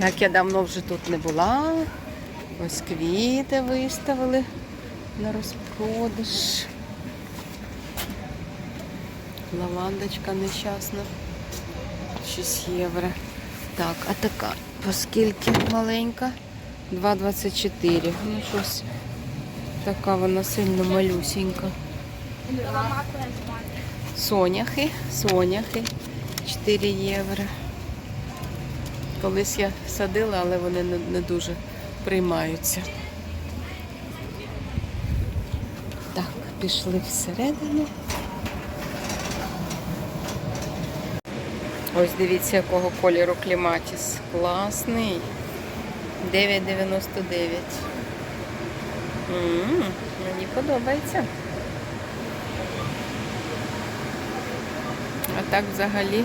Як я давно вже тут не була. Ось квіти виставили на розпродаж. Лавандочка нещасна. 6 євро. Так, а така, оскільки маленька? 2,24. Ну щось така вона сильно малюсенька. Соняхи, соняхи 4 євро. Колись я садила, але вони не, дуже приймаються. Так, пішли всередину. Ось дивіться, якого кольору кліматіс. Класний. 9,99. Мені подобається. А так взагалі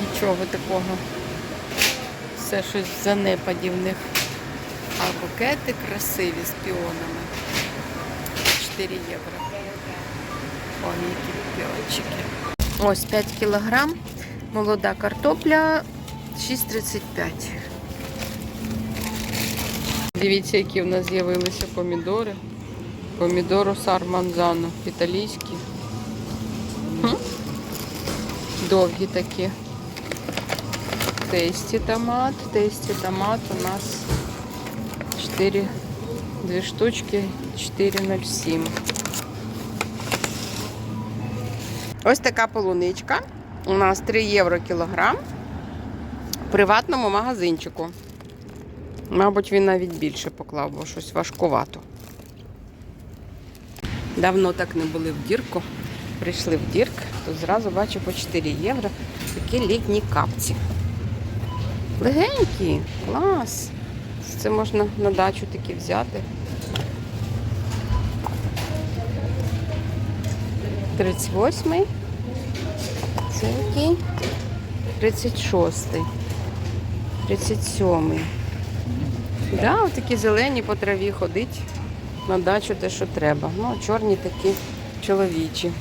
нічого такого. Все щось в занепаді в них. А букети красиві з піонами. 4 євро. О, які піончики. Ось 5 кілограм. Молода картопля 6,35. Дивіться, які в нас з'явилися помідори. Помідору сарманзано, італійські. Довгі такі. Тесті томат. Тесті томат у нас 4, 2 штучки 4,07. Ось така полуничка. У нас 3 євро кілограм в приватному магазинчику. Мабуть, він навіть більше поклав, бо щось важкувато. Давно так не були в дірку. Прийшли в дірк, тут зразу бачу по 4 євро такі літні капці. Легенькі, клас. Це можна на дачу такі взяти. 38-й. Це який? 36-й. 37-й. Да, такі зелені по траві ходить на дачу те, що треба. Ну, чорні такі чоловічі.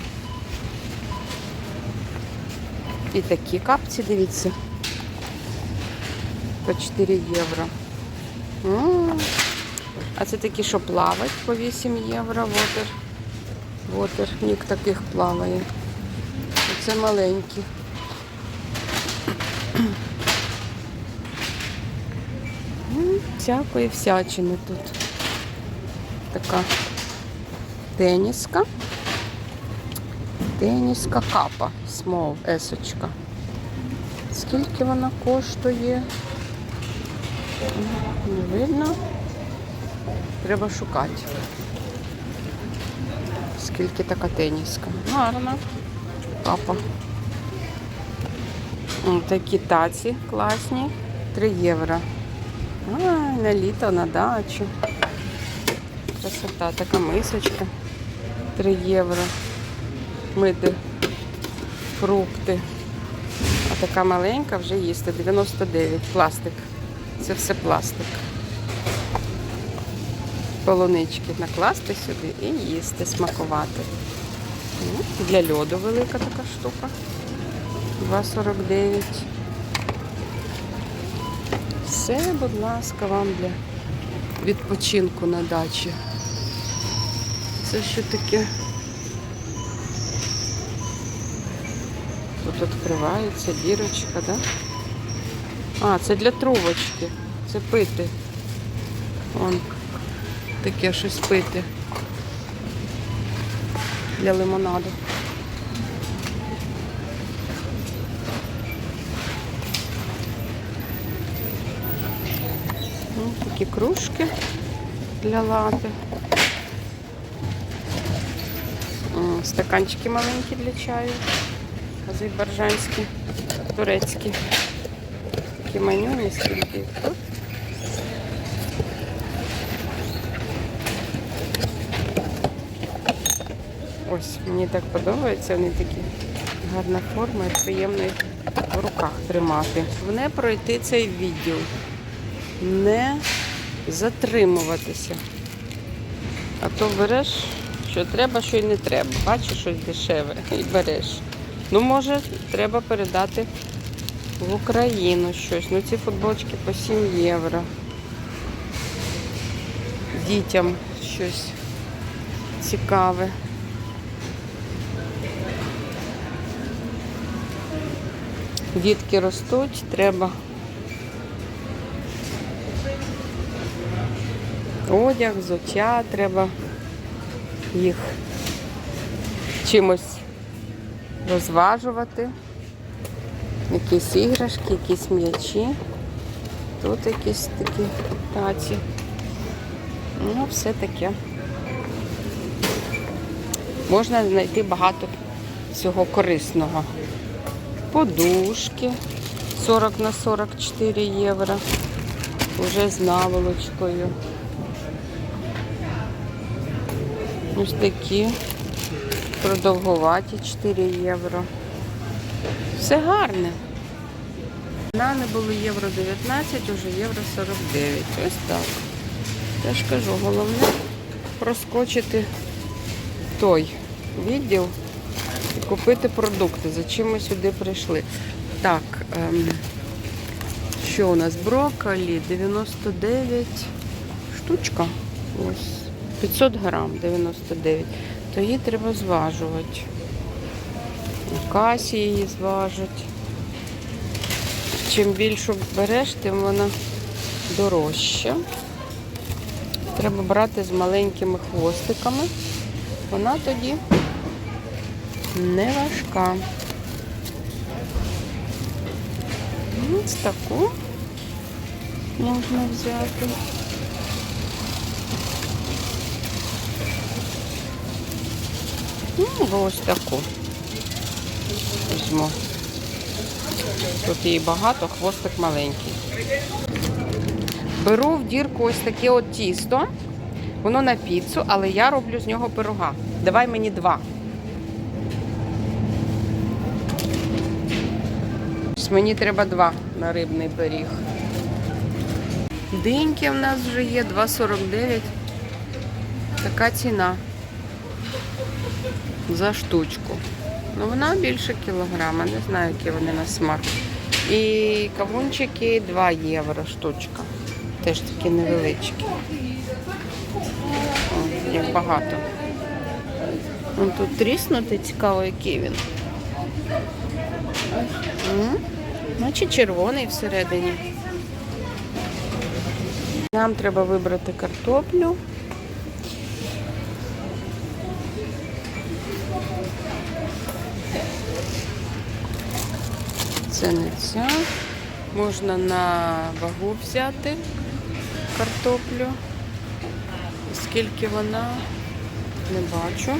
І такі капці, дивіться. По 4 євро. А це такі, що плавають по 8 євро. Вотер. Вотер. Нік таких плаває. Оце маленькі. Всякої всячини тут. Така теніска. Теніска капа. Смол, есочка. Скільки вона коштує? Не видно. Треба шукати. Скільки така теніска. Гарна. Капа. М, Такі таці класні. 3 євро. А, на літо, на дачу. Красота, така мисочка. 3 євро. Мити фрукти. А така маленька вже їсти. 99. Пластик. Це все пластик. Полунички накласти сюди і їсти, смакувати. Ну, Для льоду велика така штука. 2,49. Все, будь ласка, вам для відпочинку на дачі. Це що таке? Тут відкривається дірочка, да? А, це для трубочки. Це пити. Вон таке щось пити. Для лимонаду. Ну, такі кружки для лати. Стаканчики маленькі для чаю. Азербайджанські, турецькі. Такі манюні, скільки тут. Ось, мені так подобається, вони такі гарна форма і приємно їх в руках тримати. Не пройти цей відділ, не затримуватися. А то береш, що треба, що й не треба. Бачиш щось дешеве і береш. Ну, може, треба передати в Україну щось. Ну ці футболочки по 7 євро. Дітям щось цікаве. Дітки ростуть, треба одяг, взуття, треба їх чимось розважувати. Якісь іграшки, якісь м'ячі. Тут якісь такі таці. Ну, все таке. Можна знайти багато всього корисного. Подушки 40 на 44 євро. Уже з наволочкою. Ось такі продовгуваті 4 євро. Все гарне. Банани були євро 19, уже євро 49. Ось так. Я ж кажу, головне проскочити той відділ і купити продукти. За чим ми сюди прийшли. Так, ем, що у нас? Брокколі 99 штучка. Ось. 500 грам 99. То її треба зважувати. У касі її зважать. Чим більшу береш, тим вона дорожча. Треба брати з маленькими хвостиками. Вона тоді не важка. Ось таку можна взяти. Ну, ось таку візьму. Тут її багато, хвостик маленький. Беру в дірку ось таке от тісто. Воно на піцу, але я роблю з нього пирога. Давай мені два. Мені треба два на рибний пиріг. Диньки в нас вже є 2,49. Така ціна за штучку. Ну, вона більше кілограма, не знаю, які вони на смак. І кавунчики 2 євро штучка. Теж такі невеличкі. О, як багато. Вон тут тріснути цікаво, який він. Наче червоний всередині. Нам треба вибрати картоплю. Це. Можна на вагу взяти картоплю. Скільки вона, не бачу.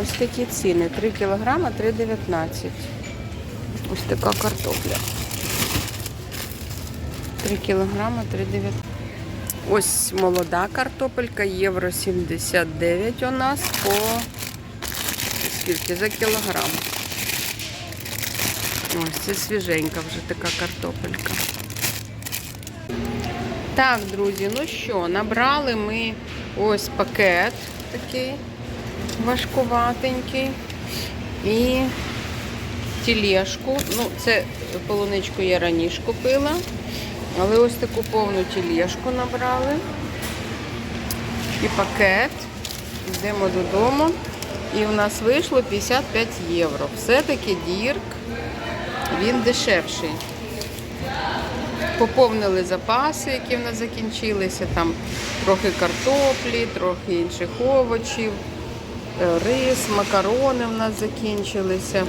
Ось такі ціни. 3 кілограма 3,19. Ось така картопля. 3 кілограма 3,19. Ось молода картопелька, євро 79 у нас по скільки? За кілограм. Ось це свіженька вже така картопелька. Так, друзі, ну що, набрали ми ось пакет такий важкуватенький. І тілешку. Ну, це полуничку я раніше купила. Але ось таку повну тілешку набрали. І пакет. Йдемо додому. І в нас вийшло 55 євро. Все-таки дірк, він дешевший. Поповнили запаси, які в нас закінчилися. Там трохи картоплі, трохи інших овочів, е, рис, макарони в нас закінчилися,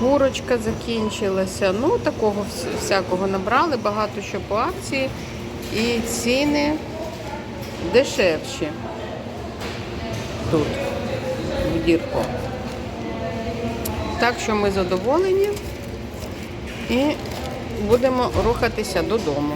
курочка закінчилася. Ну, такого всякого набрали, багато що по акції. І ціни дешевші тут, в дірку. Так що ми задоволені і будемо рухатися додому.